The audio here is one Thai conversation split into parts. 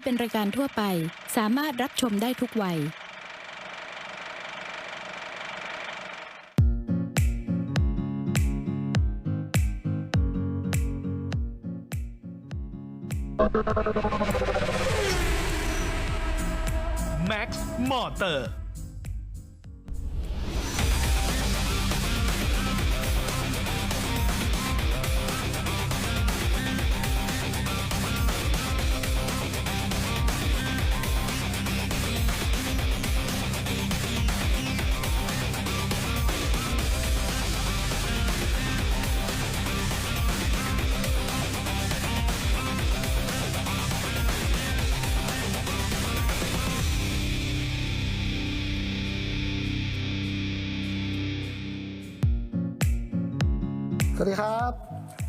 ที่เป็นรายการทั่วไป สามารถรับชมได้ทุกวัยแม็กซ์มอเตอร์ วัสดีครับ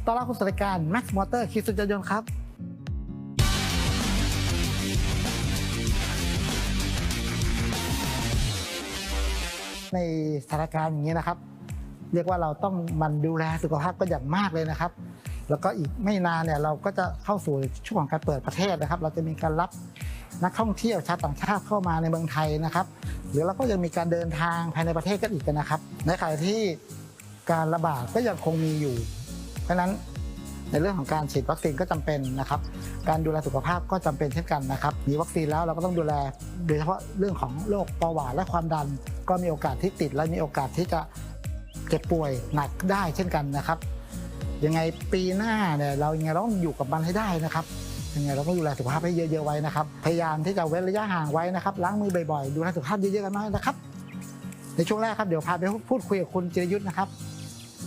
ต้อนรับเข้าสู่รายการ Max Motor คิดสุดยนต์ครับ ในสถานการณ์อย่างนี้นะครับ เรียกว่าเราต้องมันดูแลสุขภาพก็อย่างมากเลยนะครับ แล้วก็อีกไม่นานเนี่ยเราก็จะเข้าสู่ช่วงของการเปิดประเทศนะครับ เราจะมีการรับนักท่องเที่ยวชาวต่างชาติเข้ามาในเมืองไทยนะครับ หรือเราก็ยังมีการเดินทางภายในประเทศกันอีกนะครับ ในขณะที่ การระบาดก็ยังคงมีอยู่ เพราะฉะนั้นในเรื่องของการฉีดวัคซีนก็จำเป็นนะครับ การดูแลสุขภาพก็จำเป็นเช่นกันนะครับ มีวัคซีนแล้วเราก็ต้องดูแล โดยเฉพาะเรื่องของโรคเบาหวานและความดัน ก็มีโอกาสที่ติดและมีโอกาสที่จะเจ็บป่วยหนักได้เช่นกันนะครับ ยังไงปีหน้าเนี่ยเรายังไงต้องอยู่กับมันให้ได้นะครับ ยังไงเราต้องดูแลสุขภาพให้เยอะๆไว้นะครับ พยายามที่จะเว้นระยะห่างไว้นะครับ ล้างมือบ่อยๆ ดูแลสุขภาพเยอะๆกันหน่อยนะครับ ในช่วงแรกครับเดี๋ยวพาไปพูดคุยกับคุณจิรยุทธ์นะครับ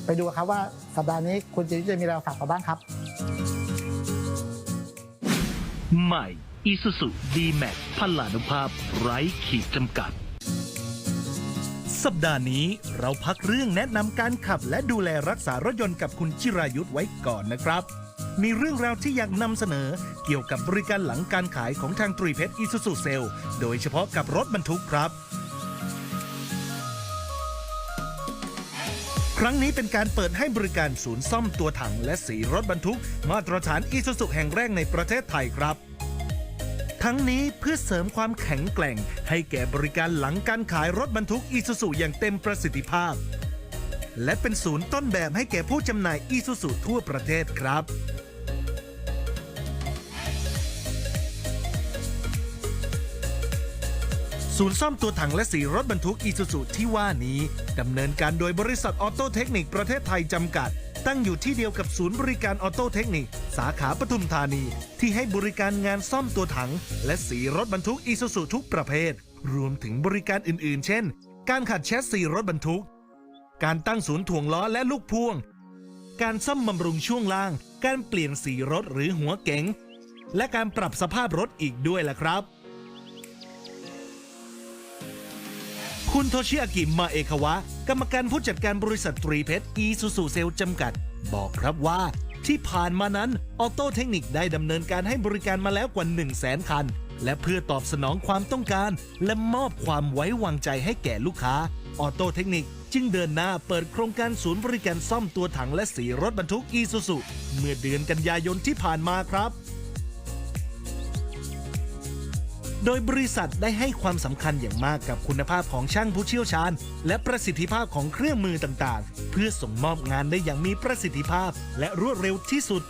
ไปดูครับว่าสัปดาห์นี้คุณจิรยุทธ์จะมีอะไรมาฝากเราบ้างครับ ใหม่ Isuzu D-Max พลานุภาพไร้ขีดจำกัด สัปดาห์นี้เราพักเรื่องแนะนำการขับและดูแลรักษารถยนต์กับคุณจิรายุทธ์ไว้ก่อนนะครับ มีเรื่องราวที่อยากนำเสนอเกี่ยวกับบริการหลังการขายของทางตรีเพชร Isuzu s a l e โดยเฉพาะกับรถบรรทุกครับ รั้งนี้เป็นการเปิดให้บริการศูนย์ซ่อมตัวถังและสีรถบรรทุก มาตรฐานอีซูซุแห่งแรกในประเทศไทยครับ ทั้งนี้เพื่อเสริมความแข็งแกร่ง ให้แก่บริการหลังการขายรถบรรทุกอีซูซุอย่างเต็มประสิทธิภาพ และเป็นศูนย์ต้นแบบให้แก่ผู้จำหน่ายอีซูซุทั่วประเทศครับ ศูนย์ซ่อมตัวถังและสีรถบรรทุกอีซูซุที่ว่านี้ดำเนินการโดยบริษัทออโตเทคนิคประเทศไทยจำกัด ตั้งอยู่ที่เดียวกับศูนย์บริการออโตเทคนิค สาขาปทุมธานี ที่ให้บริการงานซ่อมตัวถัง และสีรถบรรทุกอีซูซุทุกประเภท รวมถึงบริการอื่นๆ เช่น การขัดแชสซีรถบรรทุก การตั้งศูนย์ถ่วงล้อและลูกพ่วง การซ่อมบำรุงช่วงล่าง การเปลี่ยนสีรถหรือหัวเก๋งและการปรับสภาพรถอีกด้วยล่ะครับ คุณโทชิอากิมาเอคาวะ กรรมการผู้จัดการบริษัทตรีเพชรอีซูซูเซลจำกัด บอกครับว่าที่ผ่านมานั้นออโตเทคนิคได้ดำเนินการให้บริการมาแล้วกว่า 1 0 0 0 0แสนคัน และเพื่อตอบสนองความต้องการ และมอบความไว้วางใจให้แก่ลูกค้า ออโตเทคนิคจึงเดินหน้าเปิดโครงการศูนย์บริการซ่อมตัวถังและสีรถบรรทุกอีซูซูเมื่อเดือนกันยายนที่ผ่านมาครับ โดยบริษัทได้ให้ความสำคัญอย่างมากกับคุณภาพของช่างผู้เชี่ยวชาญ และประสิทธิภาพของเครื่องมือต่างๆ เพื่อส่งมอบงานได้อย่างมีประสิทธิภาพ และรวดเร็วที่สุด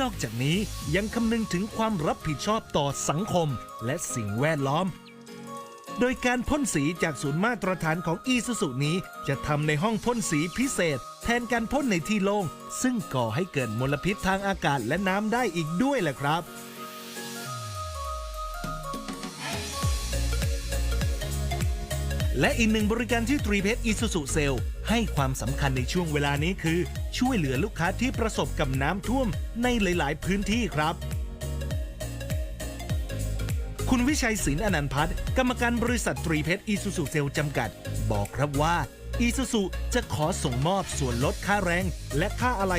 นอกจากนี้ยังคำนึงถึงความรับผิดชอบต่อสังคม และสิ่งแวดล้อม โดยการพ่นสีจากศูนย์มาตรฐานของอีซูซุนี้ จะทำในห้องพ่นสีพิเศษ แทนการพ่นในที่โล่งซึ่งก่อให้เกิดมลพิษทางอากาศและน้ำได้อีกด้วยแหละครับ และอีกหนึ่งบริการที่ตรีเพชรอีซูซูเซลให้ความสำคัญในช่วงเวลานี้คือ ช่วยเหลือลูกค้าที่ประสบกับน้ำท่วมในหลาย ๆ พื้นที่ครับ คุณวิชัยศิลป์อนันต์พัฒน์กรรมการบริษัทตรีเพชรอีซูซูเซลจำกัด บอกครับว่าอีซูซูจะขอส่งมอบส่วนลดค่าแรง และค่าอะไหล่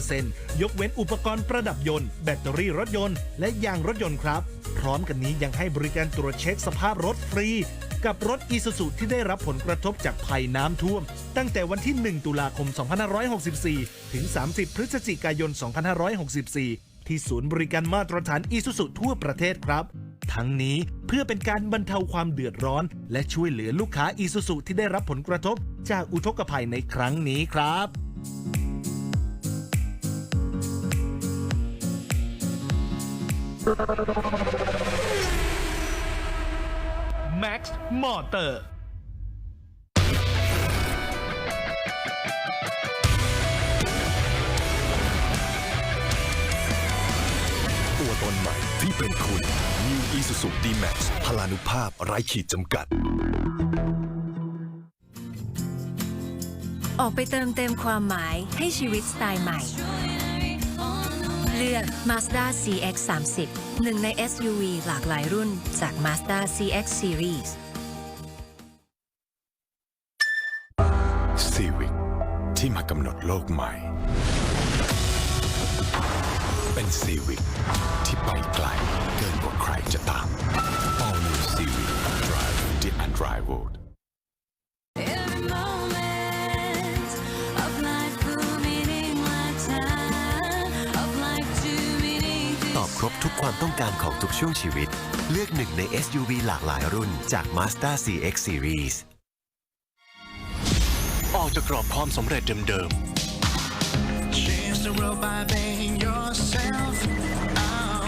30%ยกเว้นอุปกรณ์ประดับยนต์ แบตเตอรี่รถยนต์ และยางรถยนต์ครับ พร้อมกันนี้ยังให้บริการตรวจเช็คสภาพรถฟรี กับรถอีซูซูที่ได้รับผลกระทบจากภัยน้ำท่วม ตั้งแต่วันที่ 1 ตุลาคม 2564 ถึง 30 พฤศจิกายน 2564 ที่ศูนย์บริการมาตรฐานอีซูซุทั่วประเทศครับ ทั้งนี้เพื่อเป็นการบรรเทาความเดือดร้อน และช่วยเหลือลูกค้าอีซูซุที่ได้รับผลกระทบ จากอุทกภัยในครั้งนี้ครับ Max Motor ตัวตนใหม่ที่เป็นคุณ New Isuzu D-Max พลานุภาพไร้ขีดจำกัด ออกไปเติมเต็มความหมายให้ชีวิตสไตล์ใหม่ เลือก Mazda CX 30 หนึ่งใน SUV หลากหลายรุ่นจาก Mazda CX Series Civic ที่มากำหนดโลกใหม่ เป็น Civic ที่ไปไกลเกินกว่าใครจะตาม All New Civic Drive the Unrivaled Every ครบทุกความต้องการของทุกช่วงชีวิต เลือกหนึ่งใน SUV หลากหลายรุ่นจาก Mazda CX Series ออกจากกรอบความสำเร็จเดิม Change the world by being yourself. Oh,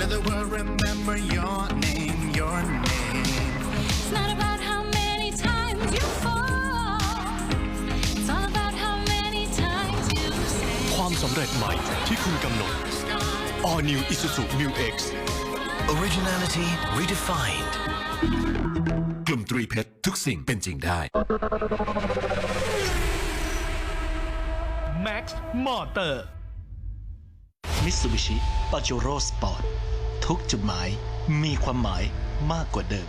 let the world remember your name, your name. It's not about how many times you fall. It's all about how many times you say ๆความสำเร็จใหม่ที่คุณกำหนด All New Isuzu Mu X Originality redefined กลุ่มตรีเพชรทุกสิ่งเป็นจริงได้ Max Motor มิตซูบิชิปาเจโร่สปอร์ตทุกจุดหมายมีความหมายมากกว่าเดิม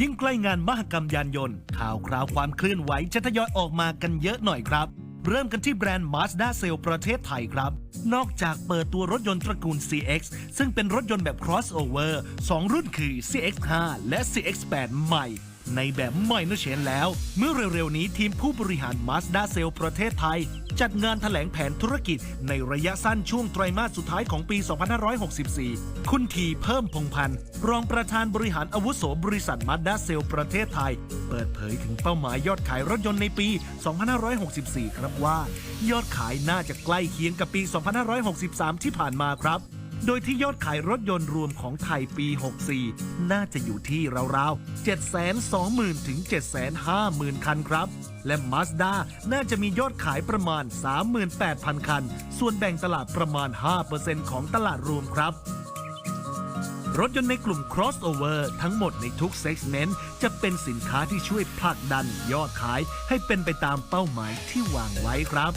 ยิ่งใกล้งานมหกรรมยานยนต์ ข่าวคราวความเคลื่อนไหวจะทยอยออกมากันเยอะหน่อยครับ เริ่มกันที่แบรนด์ Mazda c e l ประเทศไทยครับ นอกจากเปิดตัวรถยนต์ตระกูล CX ซึ่งเป็นรถยนต์แบบ crossover 2 รุ่นคือ CX5 และ CX8 ใหม่ในแบบใหม่นเชนแล้ว เมื่อเร็วๆนี้ทีมผู้บริหาร Mazda c e l ประเทศไทย จัดงานถแถลงแผนธุรกิจ ในระยะสั้นช่วงไตรมาสสุดท้ายของปี 2564 คุณทีเพิ่มพงพันธ์รองประธานบริหารอาวุโสบริษัท Mazda c e l ประเทศไทย เปิดเผยถึงเป้าหมายยอดขายรถยนต์ในปี 2564 ครับว่า ยอดขายน่าจะใกล้เคียงกับปี 2563 ที่ผ่านมาครับ โดยที่ยอดขายรถยนต์รวมของไทยปี 64 น่าจะอยู่ที่ราวๆ 720,000 ถึง 750,000 คันครับ และ Mazda น่าจะมียอดขายประมาณ 38,000 คัน ส่วนแบ่งตลาดประมาณ 5%ของตลาดรวมครับรถยนต์ในกลุ่ม crossover ทั้งหมดในทุก segment จะเป็นสินค้าที่ช่วยผลักดันยอดขายให้เป็นไปตามเป้าหมายที่วางไว้ครับ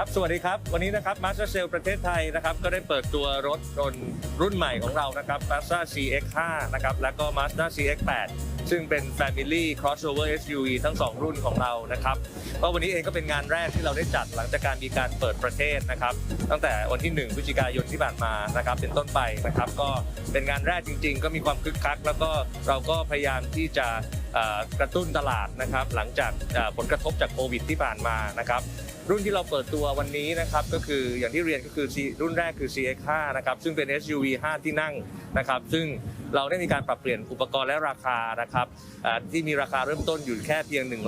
ครับสวัสดีครับวันนี้นะครับ Mazda Sale ประเทศไทยนะครับก็ได้เปิดตัวรถยนต์รุ่นใหม่ของเรานะครับ Mazda CX-5 นะครับแล้วก็ Mazda CX-8 ซึ่งเป็น Family Crossover SUV ทั้ง 2 รุ่นของเรานะครับก็วันนี้เองก็เป็นงานแรกที่เราได้จัดหลังจากการมีการเปิดประเทศนะครับ ตั้งแต่วันที่ 1พฤศจิกายนที่ผ่านมานะครับเป็นต้นไปนะครับก็เป็นงานแรกจริง ๆ ก็มีความคึกคัก แล้วก็เราก็พยายามที่จะกระตุ้นตลาดนะครับหลังจากผลกระทบจากโควิดที่ผ่านมานะครับรุ่นที่เราเปิดตัววันนี้นะครับก็คืออย่างที่เรียนก็คือรุ่นแรกคือ CX5 นะครับซึ่งเป็น SUV 5 ที่นั่งนะครับซึ่ง เราได้มีการปรับเปลี่ยนอุปกรณ์และราคานะครับที่มีราคาเริ่มต้นอยู่แค่เพียง1 3 2 0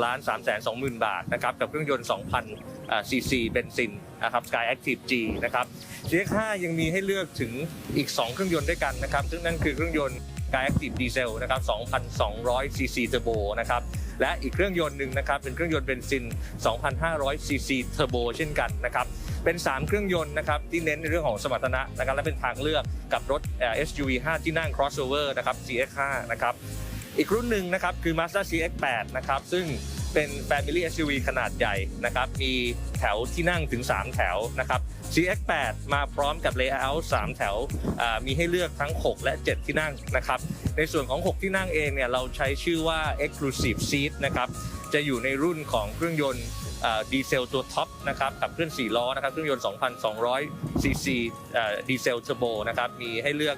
0 0 0บาทนะครับกับเครื่องยนต์ 2,000ซีซีเบนซินนะครับ Sky Active G นะครับ CX5 ยังมีให้เลือกถึงอีก 2 เครื่องยนต์ด้วยกันนะครับ ซึ่งนั่นคือเครื่องยนต์ Sky Active Diesel นะครับ2,200ซีซีเทอร์โบนะครับและอีกเครื่องยนต์หนึ่งนะครับเป็นเครื่องยนต์เบนซิน 2,500ซีซีเทอร์โบเช่นกันนะครับ เป็น 3 เครื่องยนต์นะครับที่เน้นในเรื่องของสมรรถนะนะครับและเป็นทางเลือกกับรถเอ่อ SUV 5 ที่นั่ง crossover นะครับ CX5 นะครับอีกรุ่นหนึ่งนะครับคือ Mazda CX-8 นะครับซึ่งเป็น Family SUV ขนาดใหญ่นะครับมีแถวที่นั่งถึง 3 แถวนะครับ CX-8 มาพร้อมกับ Layout 3 แถวมีให้เลือกทั้ง 6 และ 7 ที่นั่งนะครับในส่วนของ 6 ที่นั่งเองเนี่ยเราใช้ชื่อว่า Exclusive Seat นะครับจะอยู่ในรุ่นของเครื่องยนต์ ดีเซลตัวท็อปนะครับขับเคลื่อน4ล้อนะครับเครื่องยนต์ 2,200 ซีซีดีเซลเทอร์โบนะครับมีให้เลือก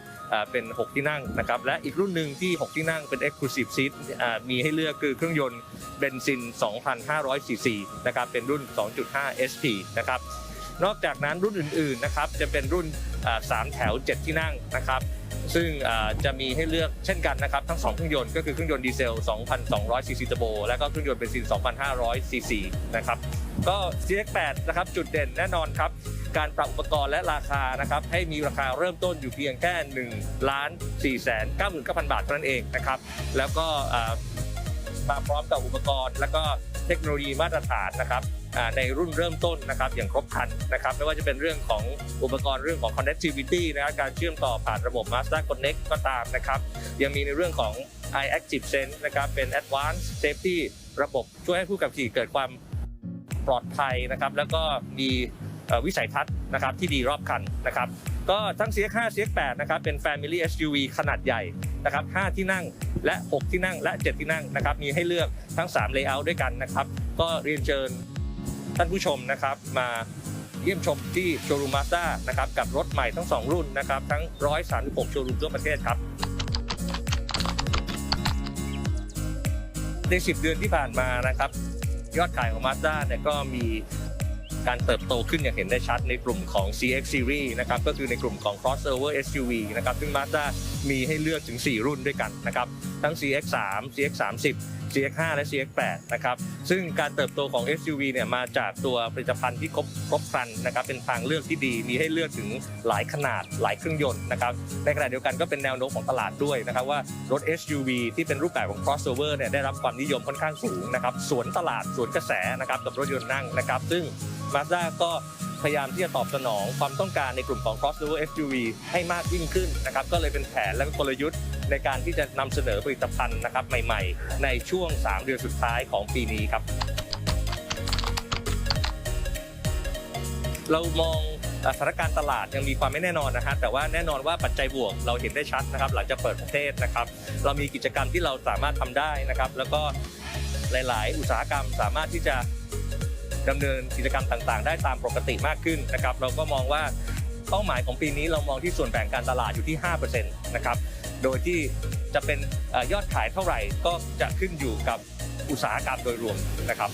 เป็น 6 ที่นั่งนะครับและอีกรุ่นหนึ่งที่ 6 ที่นั่งเป็น Exclusive Seat มีให้เลือกคือเครื่องยนต์เบนซิน 2,500 ซีซีนะครับเป็นรุ่น 2.5 SP นะครับนอกจากนั้นรุ่นอื่นๆนะครับจะเป็นรุ่นอ่า3แถว 7 ที่นั่งนะครับ ซึ่งจะมีให้เลือกเช่นกันนะครับ ทั้ง 2 เครื่องยนต์ก็คือเครื่องยนต์ดีเซล 2,200 ซีซีเทอร์โบและก็เครื่องยนต์เบนซิน 2,500 ซีซีนะครับ ก็ CX8 นะครับ จุดเด่นแน่นอนครับ การปรับอุปกรณ์และราคานะครับ ให้มีราคาเริ่มต้นอยู่เพียงแค่1ล้าน4แสน99,000 บาทเท่านั้นเองนะครับ แล้วก็ มาพร้อมกับอุปกรณ์ และก็เทคโนโลยีมาตรฐานนะครับในรุ่นเริ่มต้นนะครับอย่างครบครันนะครับไม่ว่าจะเป็นเรื่องของอุปกรณ์เรื่องของ connectivity นะครับการเชื่อมต่อผ่านระบบ Master Connect ก็ตามนะครับยังมีในเรื่องของ iActive Sense นะครับเป็น Advanced Safety ระบบช่วยให้ผู้ขับขี่เกิดความปลอดภัยนะครับแล้วก็มีวิสัยทัศน์นะครับที่ดีรอบคันนะครับ ก็ทั้ง CX5 CX8 นะครับเป็น Family SUV ขนาดใหญ่นะครับ5ที่นั่งและ 6 ที่นั่งและ 7 ที่นั่งนะครับมีให้เลือกทั้ง 3 Layout ด้วยกันนะครับ ก็เรียนเชิญท่านผู้ชมนะครับมาเยี่ยมชมที่โชว์รูมมาสด้านะครับกับรถใหม่ทั้ง 2 รุ่นนะครับทั้ง 136 โชว์รูมทั่วประเทศครับใน 10 เดือนที่ผ่านมานะครับ ยอดขายของ Mazda เนี่ยก็มี การเติบโตขึ้นอย่างเห็นได้ชัดในกลุ่มของ CX Series นะครับก็คือในกลุ่มของ crossover SUV นะครับซึ่ง Mazda มีให้เลือกถึง 4 รุ่นด้วยกันนะครับทั้ง CX3 CX30 CX5 และ CX8 นะครับซึ่งการเติบโตของ SUV เนี่ยมาจากตัวผลิตภัณฑ์ที่ครบครบครันนะครับเป็นทางเลือกที่ดีมีให้เลือกถึงหลายขนาดหลายเครื่องยนต์นะครับในขณะเดียวกันก็เป็นแนวโน้มของตลาดด้วยนะครับว่ารถ SUV ที่เป็นรูปแบบของ crossover เนี่ยได้รับความนิยมค่อนข้างสูงนะครับสวนตลาดสวนกระแสนะครับกับรถยนต์นั่งนะครับซึ่ง Mazda ก็ พยายามที่จะตอบสนองความต้องการในกลุ่มของ crossover SUV ให้มากยิ่งขึ้นนะครับก็เลยเป็นแผนและก็กลยุทธ์ในการที่จะนำเสนอผลิตภัณฑ์นะครับใหม่ๆ ในช่วง 3 เดือนสุดท้ายของปีนี้ครับ เรามองสถานการณ์ตลาดยังมีความไม่แน่นอนนะฮะแต่ว่าแน่นอนว่าปัจจัยบวกเราเห็นได้ชัดนะครับหลังจากเปิดประเทศนะครับ เรามีกิจกรรมที่เราสามารถทำได้นะครับ แล้วก็หลาย ๆ อุตสาหกรรมสามารถที่จะ ดำเนินกิจกรรมต่างๆ ได้ตามปกติมากขึ้นนะครับเราก็มองว่าเป้าหมายของปีนี้เรามองที่ส่วนแบ่งการตลาดอยู่ที่5%นะครับโดยที่จะเป็นอยอดขายเท่าไหร่ก็จะขึ้นอยู่กับอุตสาหกรรมโดยรวมนะครับ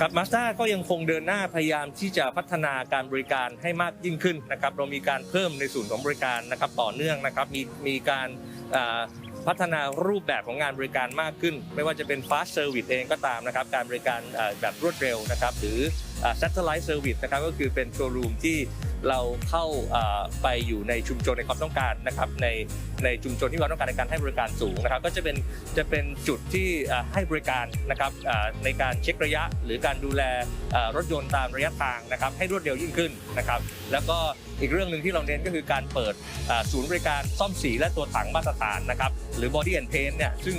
ครับมาสด้าก็ยังคงเดินหน้าพยายามที่จะพัฒนาการบริการให้มากยิ่งขึ้นนะครับ เรามีการเพิ่มในส่วนของบริการนะครับต่อเนื่องนะครับ มีมีการ พัฒนารูปแบบของงานบริการมากขึ้น ไม่ว่าจะเป็น fast service เองก็ตามนะครับ การบริการแบบรวดเร็วนะครับ หรือ satellite service นะครับก็คือเป็นโชว์รูมที่เราเข้าไปอยู่ในชุมชนในความต้องการนะครับในในชุมชนที่มีควาต้องการในการให้บริการสูงนะครับ ก็จะเป็นจะเป็นจุดที่ให้บริการนะครับในการเช็คระยะ หรือการดูแลรถยนต์ตามระยะทางนะครับ ให้รวดเร็วยิ่งขึ้นนะครับ แล้วก็อีกเรื่องหนึ่งที่เราเน้นก็คือการเปิดศูนย์บริการซ่อมสีและตัวถังมาตรฐานนะครับ หรือ body and paint เนี่ยซึ่ง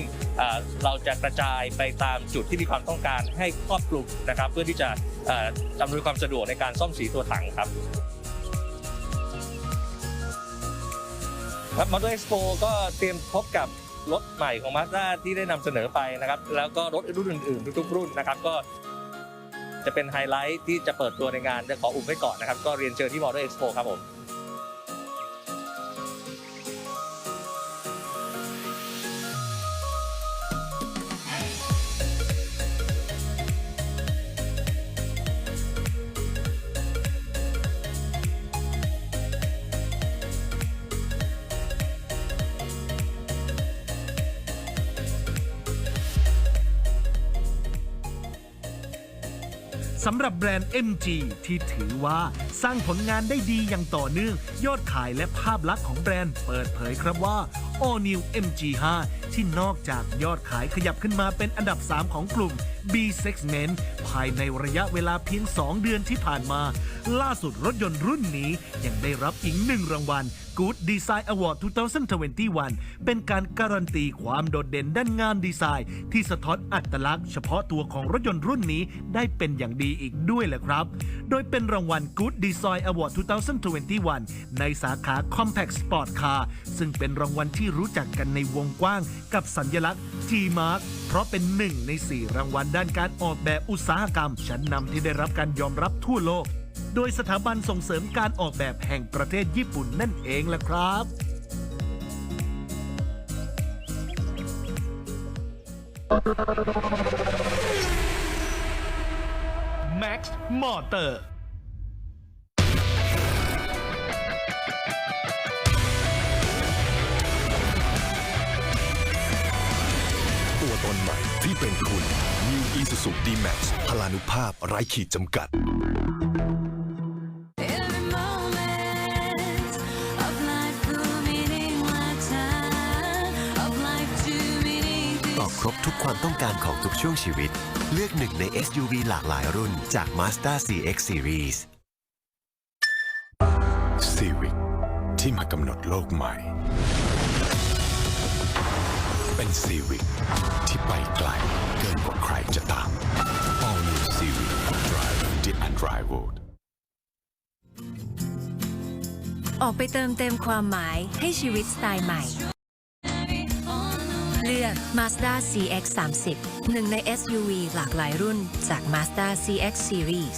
เราจะกระจายไปตามจุดที่มีความต้องการให้ครอบคลุมนะครับ เพื่อที่จะอำนวยความสะดวกในการซ่อมสีตัวถังครับครับ Motor Expo ก็เตรียมพบกับรถใหม่ของ Mazda ที่ได้นำเสนอไปนะครับ แล้วก็รถรุ่นอื่นๆ ทุกๆ รุ่นนะครับ ก็จะเป็นไฮไลท์ที่จะเปิดตัวในงานจะขออุบไว้ก่อนนะครับ ก็เรียนเชิญที่ Motor Expo ครับผมำหรับแบรนด์ MG ที่ถือว่าสร้างผลงานได้ดีอย่างต่อเนื่อง ยอดขายและภาพลักษณ์ของแบรนด์เปิดเผยครับว่า All New MG5 ที่นอกจากยอดขายขยับขึ้นมาเป็นอันดับ 3 ของกลุ่ม B Segment ภายในระยะเวลาเพียง 2 เดือนที่ผ่านมา ล่าสุดรถยนต์รุ่นนี้ยังได้รับอีกหนึ่งรางวัล Good Design Award 2021 เป็นการการันตีความโดดเด่นด้านงานดีไซน์ ที่สะท้อนอัตลักษณ์เฉพาะตัวของรถยนต์รุ่นนี้ได้เป็นอย่างดีอีกด้วยแหละครับ โดยเป็นรางวัล Good Design Award 2021 ในสาขา Compact Sport Car ซึ่งเป็นรางวัลที่รู้จักกันในวงกว้างกับสัญลักษณ์ G-Mark เพราะเป็นหนึ่งใน 4 รางวัลด้านการออกแบบอุตสาหกรรม ชั้นนำที่ได้รับการยอมรับทั่วโลก โดยสถาบันส่งเสริมการออกแบบแห่งประเทศญี่ปุ่นนั่นเองล่ะครับ Max Motor ตัวตนใหม่ที่เป็นคุณ New Isuzu D-Max พลานุภาพไร้ขีดจำกัด บครบทุกความต้องการของทุกช่วงชีวิต เลือกหนึ่งใน SUV หลากหลายรุ่นจาก Mazda CX Series Civic ที่มากำหนดโลกใหม่ เป็น Civic ที่ไปไกลเกินกว่าใครจะตาม All New Civic Drive the Unrivaled ออกไปเติมเต็มความหมายให้ชีวิตสไตล์ใหม่ เลือก Mazda CX 30 หนึ่งใน SUV หลากหลายรุ่นจาก Mazda CX Series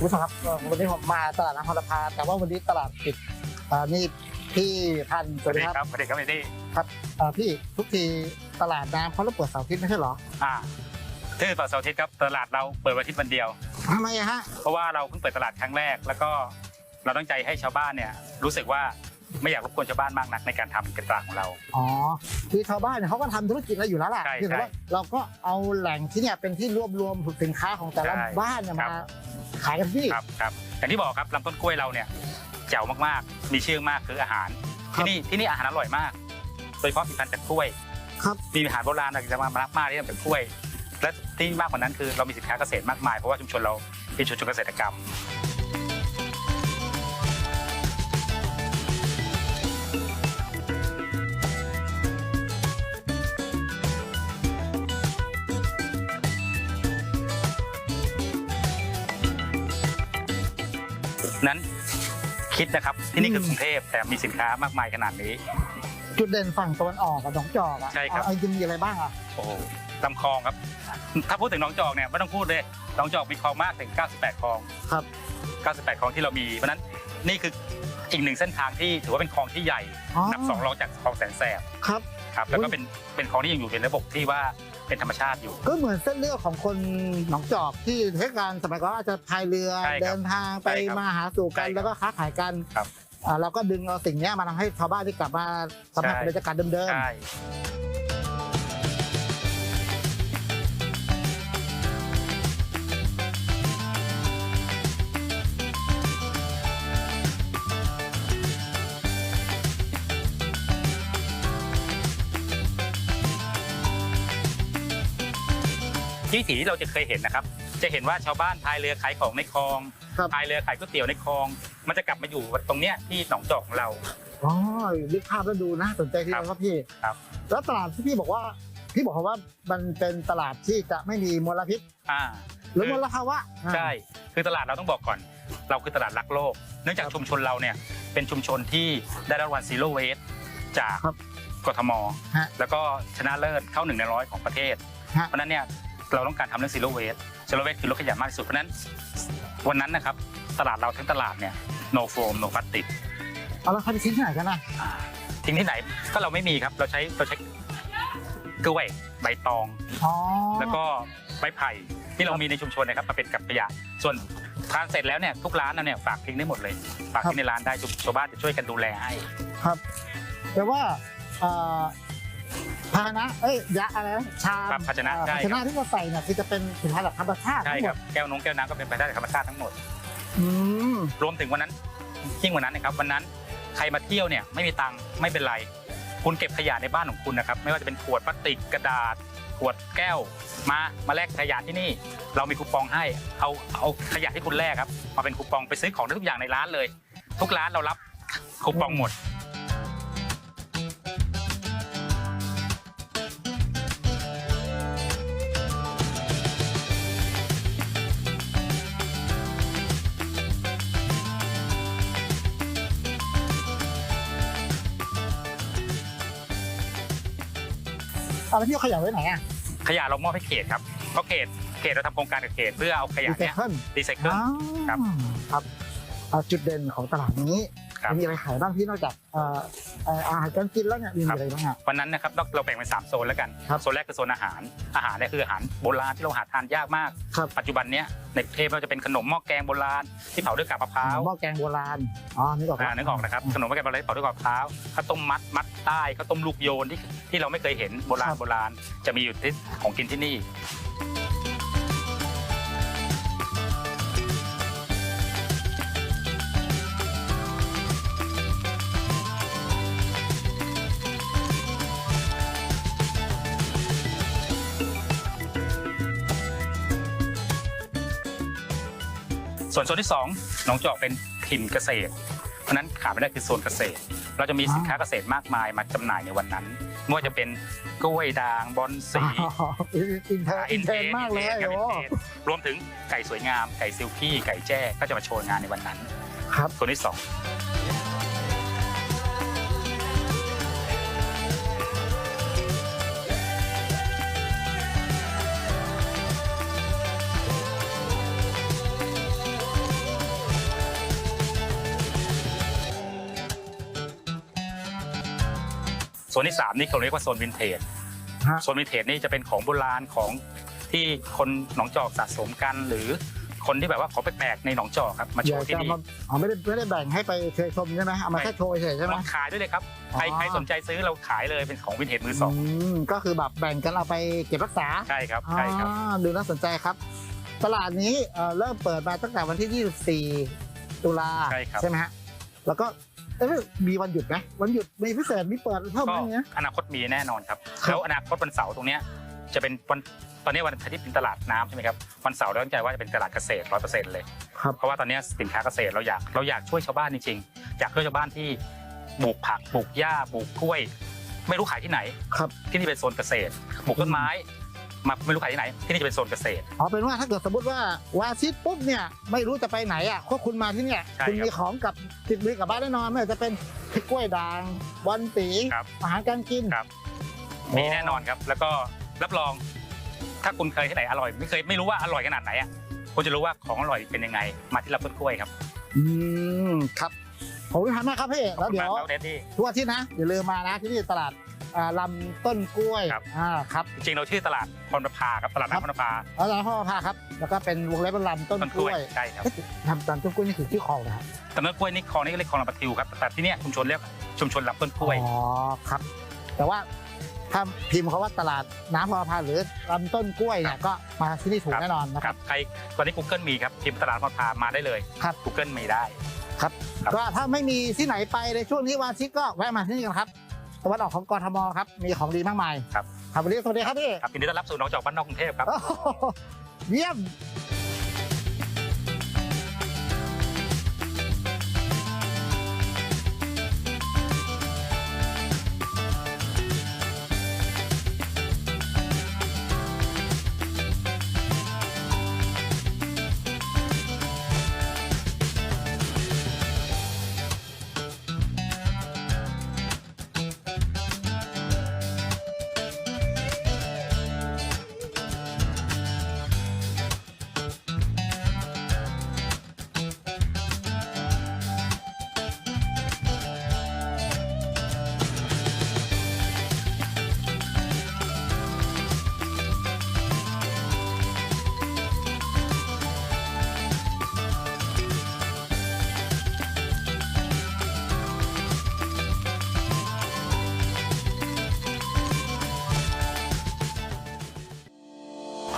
คุณผู้ชมครับเอ่อวันนี้ผมมาตลาดน้ำพลพาแต่ว่าวันนี้ตลาดปิดอ่านี่พี่พันธุ์สวัสดีครับสวัสดีครับเอ็ดดี้ครับเอ่อพี่ทุกทีตลาดน้ำเขาต้องเปิดเสาร์อาทิตย์ไม่ใช่เหรออ่าที่เปิดเสาร์อาทิตย์ครับตลาดเราเปิดวันอาทิตย์วันเดียวทำไมอะฮะเพราะว่าเราเพิ่งเปิดตลาดครั้งแรก แล้วก็เราตั้งใจให้ชาวบ้านเนี่ยรู้สึกว่า ไม่อยากรบกวนชาวบ้านมากนักในการทำกิจการของเรา อ๋อคือชาวบ้านเนี่ยเขาก็ทำธุรกิจอะไรอยู่แล้วแหละใช่เพียงแต่ใช่ว่าเราก็เอาแหล่งที่เนี่ยเป็นที่รวบรวมสินค้าของแต่ละใช่บ้านเนี่ยครัมาบ ขายกันที่ ครับครับอย่างที่บอกครับลำต้นกล้วยเราเนี่ยแจ๋วมากๆ มีชื่อมากคืออาหาร ครับที่นี่ที่นี่อาหารอร่อยมาก โดยเฉพาะผลิตภัณฑ์จากกล้วยครับ มีอาหารโบราณเราจะมารับมากที่ทำจากกล้วย และที่มากกว่านั้นคือเรามีสินค้าเกษตรมากมายเพราะว่าชุมชนเราเป็นชุมชนเกษตรกรรม นั้นคิดนะครับที่นี่คือกรุงเทพแต่มีสินค้ามากมายขนาดนี้ จุดเด่นฝั่งตะวันออกกับหนองจอกอะใช่ครับ เอาจริงๆมีอะไรบ้างอะโอ้โหลำคลองครับ ถ้าพูดถึงหน้องจอกเนี่ยไม่ต้องพูดเลยหน้องจอกมีคลองมากถึง 98 คลอง ครับ 98 คลองที่เรามี เพราะฉะนั้นนี่คืออีกหนึ่งเส้นทางที่ถือว่าเป็นคลองที่ใหญ่ อ๋อนับสองรองจากคลองแสนแสบครับ ครับ แล้วก็อุ๊ยเป็นเป็นคลองที่ยังอยู่ในระบบที่ว่า เป็นธรรมชาติอยู่ ก็เหมือนเส้นเลือดของคนหนองจอกที่เทศกาลสมัยก่อนอาจจะพายเรือใช่ครับเดินทางไปใช่ครับมาหาสู่กัน ใช่ครับแล้วก็ค้าขายกันครับอ่าเราก็ดึงเอาสิ่งเนี้ยมาทำให้ชาวบ้านที่กลับมาสัมผัสใช่ บรรยากาศเดิมใช่ วิถีที่เราจะเคยเห็นนะครับ จะเห็นว่าชาวบ้านพายเรือขายของในคลองครับ พายเรือขายก๋วยเตี๋ยวในคลอง มันจะกลับมาอยู่ตรงเนี้ยที่หนองจอกของเราๆอ๋อนึกภาพแล้วดูน่าสนใจทีเดียวครับพี่ครับ แล้วตลาดที่พี่บอกว่าพี่บอกว่ามันเป็นตลาดที่จะไม่มีมลพิษ อ่า หรือมลภาวะอ่าใช่ คือตลาดเราต้องบอกก่อน เราคือตลาดรักโลก เนื่องจากชุมชนเราเนี่ย เป็นชุมชนที่ได้รับรางวัลซีโร่เวสจากครับกทม ฮะแล้วก็ชนะเลิศเข้าหนึ่งในร้อยของประเทศ ฮะ เพราะฉะนั้นเนี่ย เราต้องการทำเรื่อง zero waste zero waste คือลดขยะมากที่สุดเพราะฉะนั้น วันนั้นนะครับตลาดเราทั้งตลาดเนี่ย no foam no plastic เอาแล้วเขาไปทิ้งที่ไหนกันนะอ่าทิ้งที่ไหนก็เราไม่มีครับเราใช้เราใช้กล้วยใบตอง อ๋อแล้วก็ไม้ไผ่ที่เรามีในชุมชนนะครับมาเป็นกับขยะส่วนทานเสร็จแล้วเนี่ยทุกร้านนะเนี่ยฝากทิ้งได้หมดเลย ฝากทิ้งในร้านได้ชาวบ้านจะช่วยกันดูแลให้ ครับ แต่ว่าเอ่อ ภาชนะ เอ้ยยะอะไรนะชามครับภาชนะเอ่อใช่ภาคชรับนะที่เราใส่เนี่ยคือจะเป็นสินค้าแบบธรรมชาติใช่ทั้งหคมรับดแก้วนงแก้วน้ำก็เป็นไปได้จากธรรมชาติทั้งหมด อืมรวมถึงวันนั้นยิ่งวันนั้นนะครับวันนั้นใครมาเที่ยวเนี่ยไม่มีตังค์ไม่เป็นไร คุณเก็บขยะในบ้านของคุณนะครับ ไม่ว่าจะเป็นขวดพลาสติกกระดาษ ขวดแก้วมามาแลกขยะที่นี่ เรามีคูปองให้เอาเอาขยะที่คุณแลกครับมาเป็นคูปองไปซื้อของได้ทุกอย่างในร้านเลย ทุกร้านเรารับคูปองหมด แล้วพี่เอาขยะไว้ไหนอะขยะเรามอบให้เขตครับเพราะเขตเขตเราทำโครงการกับเขตเพื่อเอาขยะรีไซเนี่ยเคิลรีไซเคิล ครับครับเอาจุดเด่นของตลาดนี้ครับ มีอะไรขายบ้างพี่นอกจากเอ่อ เอ่ออาหารการกินแล้วเนี่ยมีอะไรบ้างอะ วันนั้นนะครับเราเราแบ่งเป็นสามโซนแล้วกัน ครับโซนแรกคือโซนอาหาร อาหารเนี่ยคืออาหารโบราณที่เราหาทานยากมาก ครับ ปัจจุบันเนี้ยในกรุงเทพเราจะเป็นขนมหม้อแกงโบราณที่เผาด้วยกาบมะพร้าวหม้อแกงโบราณอ๋อนึกออกอ่าแล้วนึกออกนะครับ ขนมหม้อแกงโบราณที่เผาด้วยกาบมะพร้าว ข้าวต้มมัดมัดใต้ ข้าวต้มลูกโยนที่ที่เราไม่เคยเห็นโบราณโบราณ จะมีอยู่ที่ของกินที่นี่ ส่วนโซนที่2หนองจอกเป็นถิ่นเกษตร เพราะนั้นขาดไม่ได้คือโซนเกษตร เราจะมีสินค้าเกษตรมากมายมาจำหน่ายในวันนั้นไม่ว่าจะเป็นกล้วยด่างบอนสีอินเทอร์อินเทนร์มากเลยรวมถึงไก่สวยงามไก่ซิลคี้ไก่แจ้ก็จะมาโชว์งานในวันนั้น ครับโซนที่2 โซนที่สามนี่เขาเรียกว่าโซนวินเทจฮะ โซนวินเทจนี่จะเป็นของโบราณของที่คนหนองจอกสะสมกัน หรือคนที่แบบว่าของแปลกๆในหนองจอกครับมาโชเดี๋ยวว์ที่จะนี่ มาอ๋อไม่ได้ไม่ได้แบ่งให้ไปเชยชมใช่ไหมเอามาแค่โชว์เฉยใช่ไหมมาขายด้วยเลยครับใครอ๋อ ใครสนใจซื้อเราขายเลยเป็นของวินเทจมือสองมก็คือแบบแบ่งกันเอาไปเก็บรักษาใช่ครับใช่ครับอ๋อดูน่าสนใจครับ ตลาดนี้เอ่อเริ่มเปิดมาตั้งแต่วันที่ 24 ตุลาใช่ครับใช่ไหมฮะแล้วก็ เอ๊ะมีวันหยุดไหมวันหยุดมีพิเศษมีเปิดเพิ่มไหมก็เนี้ย อนาคตมีแน่นอนครับครับ แล้วอนาคตวันเสาร์ตรงเนี้ยจะเป็นวันตอนนี้วันอาทิตย์เป็นตลาดน้ำใช่ไหมครับวันเสาร์เราตั้งใจว่าจะเป็นตลาดเกษตรร้อยเปอร์เซ็นต์เลย ครับ เพราะว่าตอนนี้สินค้าเกษตรเราอยากเราอยากช่วยชาวบ้านจริงๆอยากช่วยชาวบ้านที่ปลูกผักปลูกหญ้าปลูกกล้วย ไม่รู้ขายที่ไหน ครับ ที่นี่เป็นโซนเกษตรปลูกต้นไม้ มาไม่รู้ขายที่ไหน ที่นี่จะเป็นโซนเกษตร เอาเป็นว่าถ้าเกิดสมมติว่าวันอาทิตย์ปุ๊บเนี่ยไม่รู้จะไปไหนอะก็คุณมาที่เนี่ยใช่คุณครับมีของกับติดมือกลับบ้านแน่นอนไม่ว่าจะเป็นกล้วยด่างบอลสีครับ อาหารการกิน ครับ มีแน่นอนครับ แล้วก็รับรอง ถ้าคุณเคยที่ไหนอร่อย ไม่เคยไม่รู้ว่าอร่อยขนาดไหนอะคุณจะรู้ว่าของอร่อยเป็นยังไง มาที่รับต้นกล้วยครับอืมครับผมทำมากครับพี่ขอบแล้วคุณเดี๋ยมาวกครับเดดดี้ทุกอาทิตย์นะอย่าลืมมานะที่นี่ตลาด อ่าลำต้นกล้วยครับ อ่าครับจริงๆเราชื่อตลาดพรประภาครับตลาดครับน้ำพรประภาแล้วร้านพ่อพาครับ แล้วก็เป็นวงเล็บว่าลำต้นต้นกกล้ล้ววยยใช่ครับเอ๊ะทำตามต้นกล้วยนี่คือชื่อคลองนะครับแต่ต้นกล้วยนี่คลองนี่ก็เรียกคลองลำปะทิวครับแต่ที่เนี้ยชุมชนเรียกชุมชนลำต้นกล้วย อ๋อครับ แต่ว่าถ้าพิมพ์เขาว่าตลาดน้ำพ่อพาหรือลำต้นกล้วยเนี่ยก็มาที่นี่ถูกครับ แน่นอนนะคครัรับบใครตอนนี้ Google มีครับพิมพ์ตลาดพรประภามาได้เลย ครับ Google มีได้ ครับครับก็ถ้าไม่มีที่ไหนไปในช่วงนี้วันอาทิตย์ก็แวะมาที่นี่กันครับ ตะวันออกของกทมครับ มีของดีมากมาย ครับ ครับวันนี้สวัสดีครับพี่ ครับยินดีต้อนรับสู่หน้องจอกบ้านนอกกรุงเทพครับ โอ้โหเยี่ยม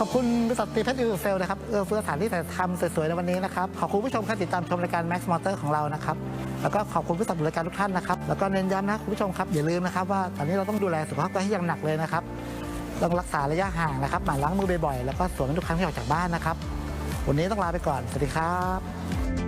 ขอบคุณบริษัทตีเพชรอิวเซลนะครับ เอื้อเฟื้อสถานที่ถ่ายทำสวยๆในวันนี้นะครับ ขอบคุณผู้ชมที่ติดตามชมรายการ Max Motor ของเรานะครับ แล้วก็ขอบคุณผู้สนับสนุนรายการทุกท่านนะครับ แล้วก็เน้นย้ำนะคุณผู้ชมครับ อย่าลืมนะครับว่าตอนนี้เราต้องดูแลสุขภาพกันให้อย่างหนักเลยนะครับ ต้องรักษาระยะห่างนะครับ หมั่นล้างมือบ่อยๆ แล้วก็สวมกันทุกครั้งที่ออกจากบ้านนะครับ วันนี้ต้องลาไปก่อน สวัสดีครับ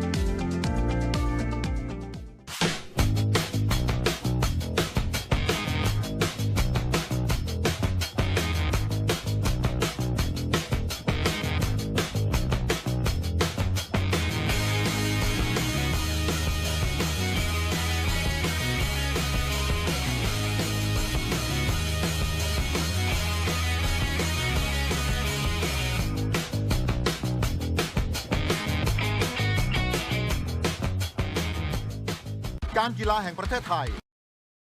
การกีฬาแห่งประเทศไทย